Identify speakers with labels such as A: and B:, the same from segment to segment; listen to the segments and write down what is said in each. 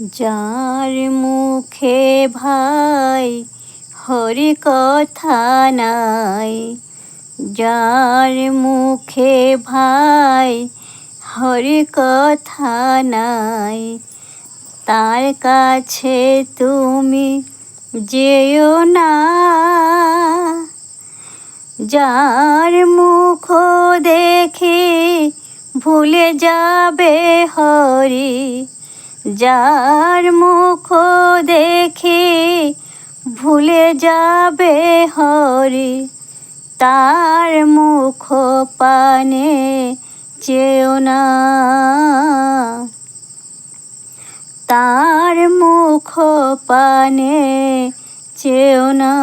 A: যার মুখে ভাই হরি কথা নাই, যার মুখে ভাই হরি কথা নাই। তার কাছে তুমি যেও না, যার মুখ দেখে ভুলে যাবে হরি। যার মুখ দেখে ভুলে যাবে হরি, তার মুখ পানে চেও না। তার মুখ পানে চেও না,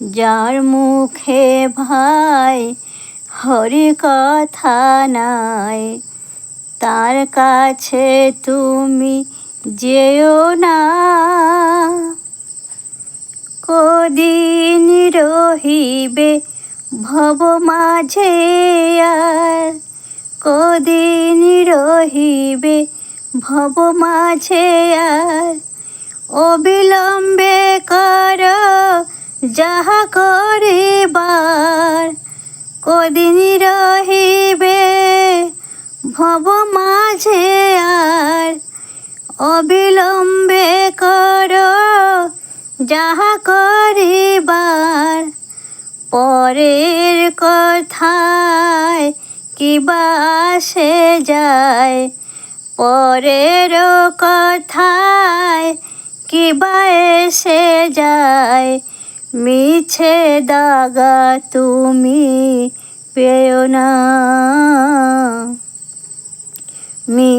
A: যার মুখে ভাই হরি কথা নাই। তার কাছে তুমি যেও না। কদিন রহিবে ভব মাঝে আর, কদিন রহিবে ভব মাঝে আর। অবিলম্বে কর, যাহা করিবার কদিন রহিবে ভব মাঝে আর অবিলম্বে কর, যাহা করিবার। পরের কথায় কিবা আসে যায়? পরের কথায় কিবা এসে যায়? মিছে দাগা তুমি পেও না। me